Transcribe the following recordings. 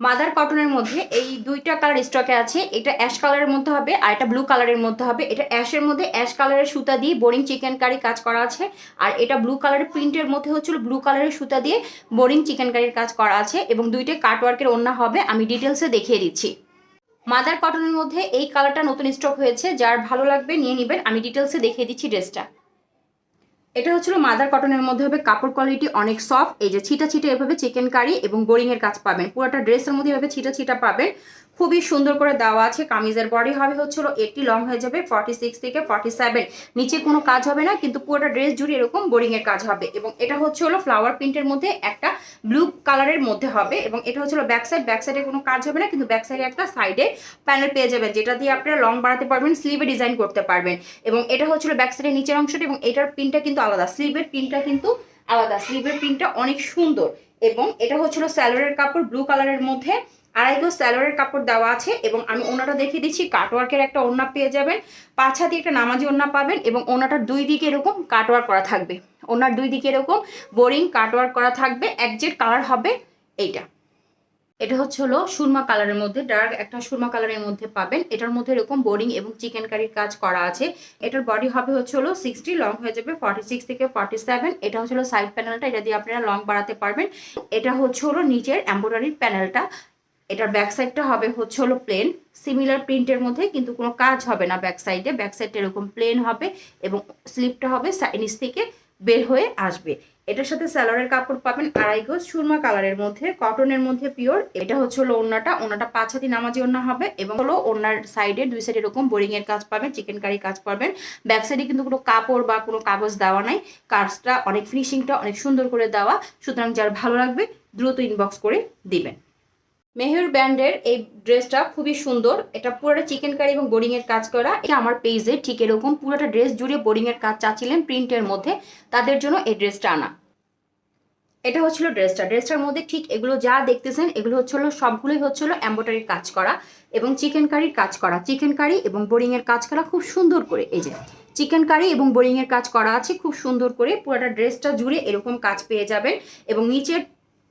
Mother কটনের মধ্যে এই দুইটা কালার স্টকে আছে। এটা অ্যাশ কালারের মধ্যে হবে আর এটা ব্লু কালারের মধ্যে হবে। এটা অ্যাশের মধ্যে অ্যাশ কালারের সুতা দিয়ে বোরিং চিকেন কারি কাজ করা আছে। আর এটা ব্লু কালারের প্রিন্টের মধ্যে হচ্ছিল ব্লু কালারের সুতা দিয়ে বোরিং চিকেন কারির কাজ করা আছে এবং দুইটা কাটওয়ার্কের ওন্না হবে। আমি ডিটেলসে দেখিয়ে দিচ্ছি। মাদার কটনের মধ্যে এই কালারটা নতুন স্টক হয়েছে। যার ভালো লাগবে নিয়ে নেবেন। আমি ডিটেলসে দেখিয়ে দিচ্ছি ড্রেসটা। এটা হচ্ছিল মাদার কটনের মধ্যে হবে, কাপড় কোয়ালিটি অনেক সফট এই যে ছিটা ছিটা এভাবে চিকেন কারি এবং বোরিং এর কাজ পাবেন। পুরোটা ড্রেসের মধ্যে এভাবে ছিটা ছিটা পাবেন। খুবই সুন্দর করে দেওয়া আছে, কামিজের বডি হবে হচ্ছিল এইটটি লং হয়ে যাবে ফর্টি সিক্স থেকে ফর্টি সেভেন নিচে কোনো কাজ হবে না, কিন্তু পুরোটা ড্রেস জুড়ে এরকম বোরিং এর কাজ হবে। এবং এটা হচ্ছে হলো ফ্লাওয়ার প্রিন্টের মধ্যে একটা ব্লু কালারের মধ্যে হবে। এবং এটা হচ্ছে ব্যাক সাইড ব্যাক সাইডে কোনো কাজ হবে না, কিন্তু ব্যাক সাইডে একটা সাইডে প্যানেল পেয়ে যাবেন, যেটা দিয়ে আপনারা লং বাড়াতে পারবেন স্লিভে ডিজাইন করতে পারবেন। এবং এটা হচ্ছিল ব্যাক সাইডের নিচের অংশটা, এবং এটার প্রিন্টটা কিন্তু আলাদা। স্লিভের প্রিন্টটা কিন্তু আলাদা। স্লিভের প্রিন্টটা অনেক সুন্দর এবং এটা হচ্ছিল স্যালোয়ারের কাপড় ব্লু কালারের মধ্যে। আড়াই গজ স্যালোয়ারের কাপড় দেওয়া আছে এবং আমি ওনাটা দেখিয়ে দিচ্ছি কাটওয়ার্কের একটা ওড়না পেয়ে যাবেন। পাঁচ হাতে একটা নামাজি ওড়না পাবেন এবং ওনাটার দুই দিকে এরকম কাটওয়ার্ক করা থাকবে। ওনার দুই দিকে এরকম বোরিং কাটওয়ার্ক করা থাকবে। একজেট কালার হবে এইটা। এটা হচ্ছে হলো সুরমা কালারের মধ্যে ডার্ক একটা সুরমা কালারের মধ্যে পাবেন। এটার মধ্যে এরকম বোরিং এবং চিকেন কারির কাজ করা আছে। এটার বডি হবে হচ্ছে হলো সিক্সটি লং হয়ে যাবে ফর্টি সিক্স থেকে ফর্টি সেভেন এটা হচ্ছে হলো সাইড প্যানেলটা এটা দিয়ে আপনারা লং বাড়াতে পারবেন। এটা হচ্ছে হলো নিচের এম্ব্রয়ডারির প্যানেলটা এটার ব্যাক সাইডটা হবে হচ্ছে হলো প্লেন সিমিলার প্রিন্টের মধ্যে কিন্তু কোনো কাজ হবে না ব্যাক সাইডে ব্যাক এরকম প্লেন হবে এবং স্লিপটা হবে নিচ থেকে। বের হয়ে আসবে। এটার সাথে স্যালোয়ারের কাপড় পাবেন আড়াই গজ, সুরমা কালারের মধ্যে, কটনের মধ্যে পিওর। এটা হচ্ছে হলো ওড়নাটা। ওনাটা পাঁচ হাতি নামাজি ওড়না হবে এবং হলো ওনার সাইডে দুই সাইড এরকম বোরিং এর কাজ পাবেন চিকেন কারি কাজ পাবেন। ব্যাক সাইডে কিন্তু কোনো কাপড় বা কোনো কাগজ দেওয়া নাই। কাজটা অনেক ফিনিশিংটা অনেক সুন্দর করে দেওয়া। সুতরাং যার ভালো লাগবে দ্রুত ইনবক্স করে দিবেন। মেহুর ব্যান্ডের এই ড্রেসটা খুবই সুন্দর। এটা পুরোটা চিকেন কারি এবং বোরিং এর কাজ করা। এটা আমার পেজে ঠিক এরকম পুরোটা ড্রেস জুড়ে বোরিং এর কাজ চাচ্ছিলেন প্রিন্টের মধ্যে। তাদের জন্য এই ড্রেসটা আনা। এটা হচ্ছিল ড্রেসটা। ড্রেসটার মধ্যে ঠিক এগুলো যা দেখতেছেন, এগুলো হচ্ছিল, সবগুলোই হচ্ছিল এম্ব্রয়ডারির কাজ করা এবং চিকেন কারির কাজ করা। চিকেন কারি এবং বোরিং এর কাজ করা খুব সুন্দর করে। এই যে চিকেন কারি এবং বোরিং এর কাজ করা আছে, খুব সুন্দর করে পুরোটা ড্রেসটা জুড়ে এরকম কাজ পেয়ে যাবেন এবং নিচের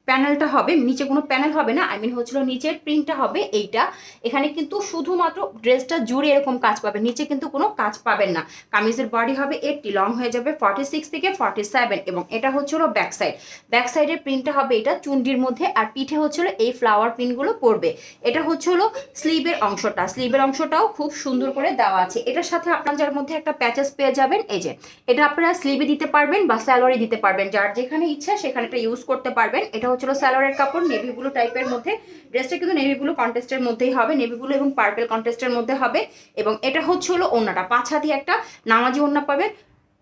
প্যানেলটা হবে, নিচে কোনো প্যানেল হবে না আই মিন হচ্ছিল নিচের প্রিন্টটা হবে এইটা। এখানে কিন্তু শুধুমাত্র ড্রেসটা জুড়ে এরকম কাজ পাবেন, নিচে কিন্তু কোনো কাজ পাবেন না। কামিজের বডি হবে এইটটি লং হয়ে যাবে ফর্টি সিক্স থেকে ফর্টি সেভেন এবং এটা হচ্ছিল ব্যাক সাইড ব্যাক সাইডের প্রিন্টটা হবে এটা চুন্ডির মধ্যে আর পিঠে হচ্ছিল এই ফ্লাওয়ার প্রিন্টগুলো পড়বে এটা হচ্ছে হলো স্লিভের অংশটা। স্লিভের অংশটাও খুব সুন্দর করে দেওয়া আছে। এটার সাথে আপনার মধ্যে একটা প্যাচেস পেয়ে যাবেন, এই যে। এটা আপনারা স্লিভে দিতে পারবেন বা স্যালোয়ারে দিতে পারবেন। যার যেখানে ইচ্ছা সেখানে এটা ইউজ করতে পারবেন। এটা হচ্ছিল স্যালোয়ারের কাপড় নেভি ব্লু টাইপের মধ্যে। ড্রেসটা কিন্তু নেভি ব্লু কন্টেস্টের মধ্যেই হবে নেভি ব্লু এবং পার্পেল কন্টেস্টের মধ্যে হবে। এবং এটা হচ্ছে হলো ওড়নাটা পাঁচ হাতি একটা নামাজি ওড়না পাবে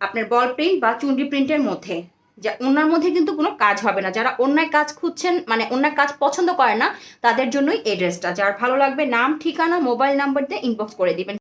আপনার বল প্রিন্ট বা চুন্ডি প্রিন্টের মধ্যে। যা ওনার মধ্যে কিন্তু কোনো কাজ হবে না। যারা অন্যায় কাজ খুঁজছেন মানে অন্যায় কাজ পছন্দ করে না, তাদের জন্যই এই ড্রেসটা যার ভালো লাগবে, নাম, ঠিকানা মোবাইল নাম্বার দিয়ে ইনবক্স করে দিবেন।